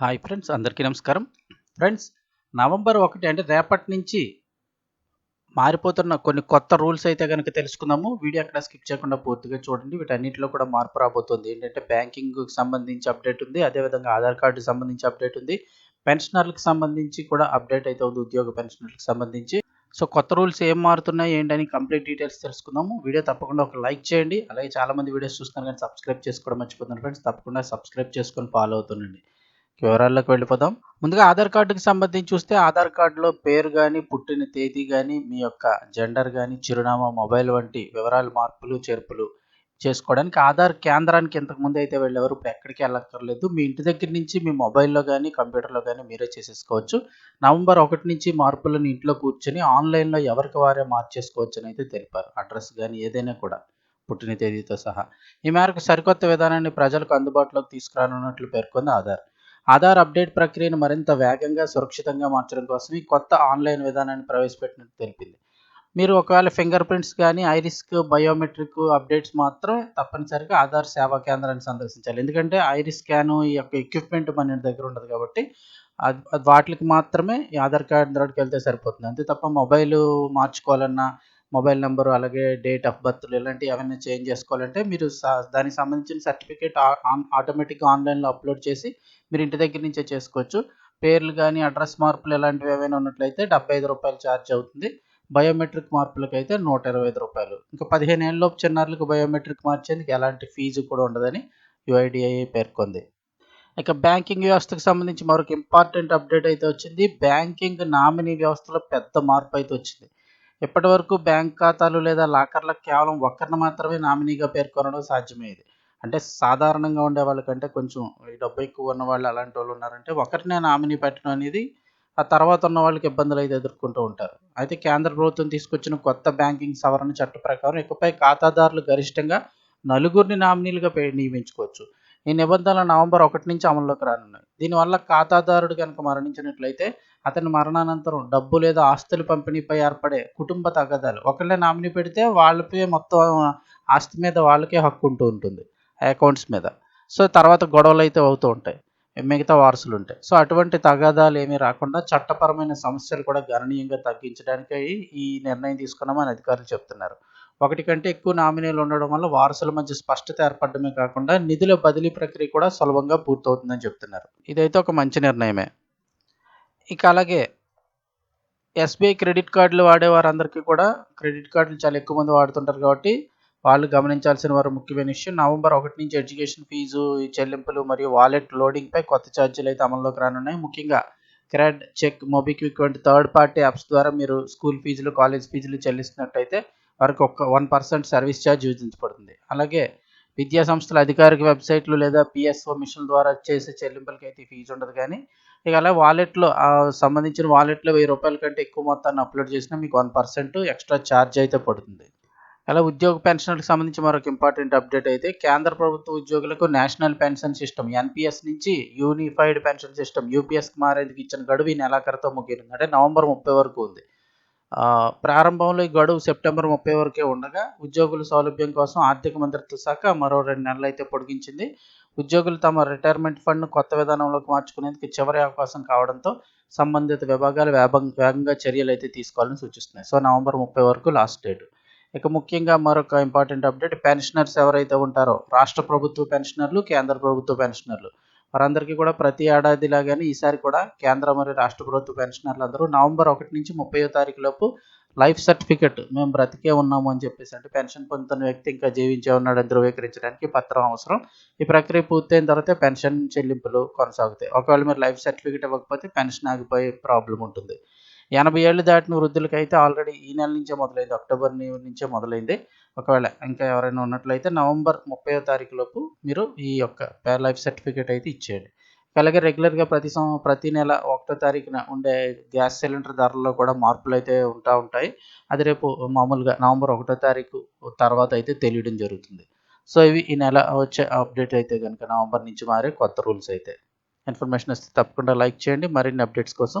Hi friends అందరికీ నమస్కారం. Friends November ఒకటి అంటే రేపటి నుంచి మారిపోతున్న కొన్ని కొత్త రూల్స్ అయితే కనుక తెలుసుకుందాము. వీడియో అక్కడ స్కిప్ చేయకుండా పూర్తిగా చూడండి. వీటన్నిటిలో కూడా మార్పు రాబోతుంది. ఏంటంటే బ్యాంకింగ్కి సంబంధించి అప్డేట్ ఉంది. అదేవిధంగా ఆధార్ కార్డుకి సంబంధించి అప్డేట్ ఉంది. పెన్షనర్లకు సంబంధించి కూడా అప్డేట్ అయితే ఉంది. ఉద్యోగ పెన్షనర్లకు సంబంధించి. సో కొత్త రూల్స్ ఏం మారుతున్నాయి ఏంటని కంప్లీట్ డీటెయిల్స్ తెలుసుకుందాము. వీడియో తప్పకుండా ఒక లైక్ చేయండి. అలాగే చాలా మంది వీడియోస్ చూస్తున్నారు కానీ సబ్స్క్రైబ్ చేసుకోవడం మర్చిపోతున్నారు. ఫ్రెండ్స్ తప్పకుండా సబ్స్క్రైబ్ చేసుకొని ఫాలో అవుతుండండి. వివరాల్లోకి వెళ్ళిపోదాం. ముందుగా ఆధార్ కార్డుకి సంబంధించి చూస్తే ఆధార్ కార్డులో పేరు కానీ పుట్టిన తేదీ కానీ మీ యొక్క జెండర్ కానీ చిరునామా మొబైల్ వంటి వివరాలు మార్పులు చేర్పులు చేసుకోవడానికి ఆధార్ కేంద్రానికి ఇంతకుముందు అయితే వెళ్ళేవారు. ఇప్పుడు ఎక్కడికి వెళ్ళక్కర్లేదు. మీ ఇంటి దగ్గర నుంచి మీ మొబైల్లో కానీ కంప్యూటర్లో కానీ మీరే చేసేసుకోవచ్చు. నవంబర్ ఒకటి నుంచి మార్పులను ఇంట్లో కూర్చొని ఆన్లైన్లో ఎవరికి వారే మార్చేసుకోవచ్చు అని అయితే తెలిపారు. అడ్రస్ కానీ ఏదైనా కూడా పుట్టిన తేదీతో సహా. ఈ మేరకు సరికొత్త విధానాన్ని ప్రజలకు అందుబాటులోకి తీసుకురానున్నట్లు పేర్కొంది ఆధార్. ఆధార్ అప్డేట్ ప్రక్రియను మరింత వేగంగా సురక్షితంగా మార్చడం కోసం ఈ కొత్త ఆన్లైన్ విధానాన్ని ప్రవేశపెట్టినట్టు తెలిపింది. మీరు ఒకవేళ ఫింగర్ ప్రింట్స్ కానీ ఐరిస్క్ బయోమెట్రిక్ అప్డేట్స్ మాత్రం తప్పనిసరిగా ఆధార్ సేవా కేంద్రాన్ని సందర్శించాలి. ఎందుకంటే ఐరిస్ స్కాను ఈ యొక్క ఎక్విప్మెంట్ మన దగ్గర ఉండదు కాబట్టి వాటికి మాత్రమే ఆధార్ కార్డు దగ్గరికి వెళ్తే సరిపోతుంది. అంతే తప్ప మొబైల్ మార్చుకోవాలన్నా మొబైల్ నెంబరు అలాగే డేట్ ఆఫ్ బర్త్ ఇలాంటివి ఏమైనా చేంజ్ చేసుకోవాలంటే మీరు దానికి సంబంధించిన సర్టిఫికేట్ ఆటోమేటిక్గా ఆన్లైన్లో అప్లోడ్ చేసి మీరు ఇంటి దగ్గర నుంచే చేసుకోవచ్చు. పేర్లు కానీ అడ్రస్ మార్పులు ఇలాంటివి ఏమైనా ఉన్నట్లయితే డెబ్బై ఐదు రూపాయలు ఛార్జ్ అవుతుంది. బయోమెట్రిక్ మార్పులకు అయితే నూట ఇరవై ఐదు రూపాయలు. ఇంకా పదిహేను ఏళ్ళలోపు చిన్నారులకు బయోమెట్రిక్ మార్చేందుకు ఎలాంటి ఫీజు కూడా ఉండదని యుఐడిఐ పేర్కొంది. ఇక బ్యాంకింగ్ వ్యవస్థకు సంబంధించి మరొక ఇంపార్టెంట్ అప్డేట్ అయితే వచ్చింది. బ్యాంకింగ్ నామినీ వ్యవస్థలో పెద్ద మార్పు అయితే వచ్చింది. ఇప్పటి వరకు బ్యాంక్ ఖాతాలు లేదా లాకర్లకు కేవలం ఒక్కరిని మాత్రమే నామినీగా పేర్కొనడం సాధ్యమయ్యేది? అంటే సాధారణంగా ఉండే వాళ్ళకంటే కొంచెం ఈ డబ్బు ఎక్కువ ఉన్న వాళ్ళు అలాంటి వాళ్ళు ఉన్నారంటే ఒకరినే నామినీ పెట్టడం అనేది ఆ తర్వాత ఉన్న వాళ్ళకి ఇబ్బందులు అయితే ఎదుర్కొంటూ ఉంటారు. అయితే కేంద్ర ప్రభుత్వం తీసుకొచ్చిన కొత్త బ్యాంకింగ్ సవరణ చట్ట ప్రకారం ఇకపై ఖాతాదారులు గరిష్టంగా నలుగురిని నామినీలుగా నియమించుకోవచ్చు. ఈ నిబంధనలు నవంబర్ ఒకటి నుంచి అమల్లోకి రానున్నాయి. దీనివల్ల ఖాతాదారుడు కనుక మరణించినట్లయితే అతని మరణానంతరం డబ్బు లేదా ఆస్తుల పంపిణీపై ఏర్పడే కుటుంబ తగదాలు ఒకళ్ళే నామినీ పెడితే వాళ్ళపై మొత్తం ఆస్తి మీద వాళ్ళకే హక్కు ఉంటూ ఉంటుంది అకౌంట్స్ మీద. సో తర్వాత గొడవలు అయితే అవుతూ ఉంటాయి. మిగతా వారసులు ఉంటాయి సో అటువంటి తగాదాలు ఏమీ రాకుండా చట్టపరమైన సమస్యలు కూడా గణనీయంగా తగ్గించడానికి ఈ నిర్ణయం తీసుకున్నామని అధికారులు చెప్తున్నారు. ఒకటి కంటే ఎక్కువ నామినీలు ఉండడం వల్ల వారసుల మధ్య స్పష్టత ఏర్పడమే కాకుండా నిధుల బదిలీ ప్రక్రియ కూడా సులభంగా పూర్తవుతుందని చెప్తున్నారు. ఇదైతే ఒక మంచి నిర్ణయమే. ఇక అలాగే ఎస్బీఐ క్రెడిట్ కార్డులు వాడే వారందరికీ కూడా క్రెడిట్ కార్డులు చాలా ఎక్కువ మంది వాడుతుంటారు కాబట్టి వాళ్ళు గమనించాల్సిన వారు ముఖ్యమైన విషయం నవంబర్ ఒకటి నుంచి ఎడ్యుకేషన్ ఫీజు చెల్లింపులు మరియు వాలెట్ లోడింగ్పై కొత్త ఛార్జీలు అయితే అమల్లోకి రానున్నాయి. ముఖ్యంగా క్రెడ్ చెక్ మొబిక్విక్ వంటి థర్డ్ పార్టీ యాప్స్ ద్వారా మీరు స్కూల్ ఫీజులు కాలేజ్ ఫీజులు చెల్లిస్తున్నట్టయితే వారికి ఒక్క వన్ పర్సెంట్ సర్వీస్ ఛార్జ్ విధించబడుతుంది. అలాగే విద్యా సంస్థల అధికారిక వెబ్సైట్లు లేదా పిఎస్ఓ మిషన్ ద్వారా చేసే చెల్లింపులకి అయితే ఫీజు ఉండదు కానీ ఇక అలా వాలెట్లో సంబంధించిన వాలెట్లో వెయ్యి రూపాయల కంటే ఎక్కువ మొత్తాన్ని అప్లోడ్ చేసినా మీకు వన్ పర్సెంట్ ఎక్స్ట్రా ఛార్జ్ అయితే పడుతుంది. అలా ఉద్యోగ పెన్షన్లకు సంబంధించి మరొక ఇంపార్టెంట్ అప్డేట్ అయితే కేంద్ర ప్రభుత్వ ఉద్యోగులకు నేషనల్ పెన్షన్ సిస్టమ్ ఎన్పిఎస్ నుంచి యూనిఫైడ్ పెన్షన్ సిస్టమ్ యూపీఎస్కి మారేందుకు ఇచ్చిన గడువు ఈ నెలాఖరుతో ముగిరింది. అంటే నవంబర్ ముప్పై వరకు ఉంది. ప్రారంభంలో ఈ గడువు సెప్టెంబర్ ముప్పై వరకే ఉండగా ఉద్యోగుల సౌలభ్యం కోసం ఆర్థిక మంత్రిత్వ శాఖ మరో రెండు నెలలు అయితే పొడిగించింది. ఉద్యోగులు తమ రిటైర్మెంట్ ఫండ్ను కొత్త విధానంలోకి మార్చుకునేందుకు చివరి అవకాశం కావడంతో సంబంధిత విభాగాలు వేగంగా చర్యలు అయితే తీసుకోవాలని సూచిస్తున్నాయి. సో నవంబర్ ముప్పై వరకు లాస్ట్ డేట్. ఇక ముఖ్యంగా మరొక ఇంపార్టెంట్ అప్డేట్ పెన్షనర్స్ ఎవరైతే ఉంటారో రాష్ట్ర ప్రభుత్వ పెన్షనర్లు కేంద్ర ప్రభుత్వ పెన్షనర్లు. వారందరికీ కూడా ప్రతి ఏడాది లాగానే ఈసారి కూడా కేంద్ర మరియు రాష్ట్ర ప్రభుత్వ పెన్షనర్లు అందరూ నవంబర్ ఒకటి నుంచి ముప్పై తారీఖు లోపు లైఫ్ సర్టిఫికెట్ మేము బ్రతికే ఉన్నాము అని చెప్పేసి అంటే పెన్షన్ పొందుతున్న వ్యక్తి ఇంకా జీవించే ఉన్నాడని ధృవీకరించడానికి పత్రం అవసరం. ఈ ప్రక్రియ పూర్తయిన తర్వాత పెన్షన్ చెల్లింపులు కొనసాగుతాయి. ఒకవేళ మీరు లైఫ్ సర్టిఫికేట్ ఇవ్వకపోతే పెన్షన్ ఆగిపోయే ప్రాబ్లం ఉంటుంది. ఎనభై ఏళ్ళు దాటిన వృద్ధులకి అయితే ఆల్రెడీ ఈ నెల నుంచే మొదలైంది అక్టోబర్ నుంచే మొదలైంది. ఒకవేళ ఇంకా ఎవరైనా ఉన్నట్లయితే నవంబర్ ముప్పై తారీఖు లోపు మీరు ఈ యొక్క పేర్ లైఫ్ సర్టిఫికేట్ అయితే ఇచ్చేయండి. అలాగే రెగ్యులర్గా ప్రతి సం ప్రతి నెల ఒకటో తారీఖున ఉండే గ్యాస్ సిలిండర్ ధరల్లో కూడా మార్పులు అయితే ఉంటా ఉంటాయి. అది రేపు మామూలుగా నవంబర్ ఒకటో తారీఖు తర్వాత అయితే తెలియడం జరుగుతుంది. సో ఇవి ఈ నెల వచ్చే అప్డేట్ అయితే కనుక నవంబర్ నుంచి మారే కొత్త రూల్స్ అయితే. ఇన్ఫర్మేషన్ వస్తే తప్పకుండా లైక్ చేయండి. మరిన్ని అప్డేట్స్ కోసం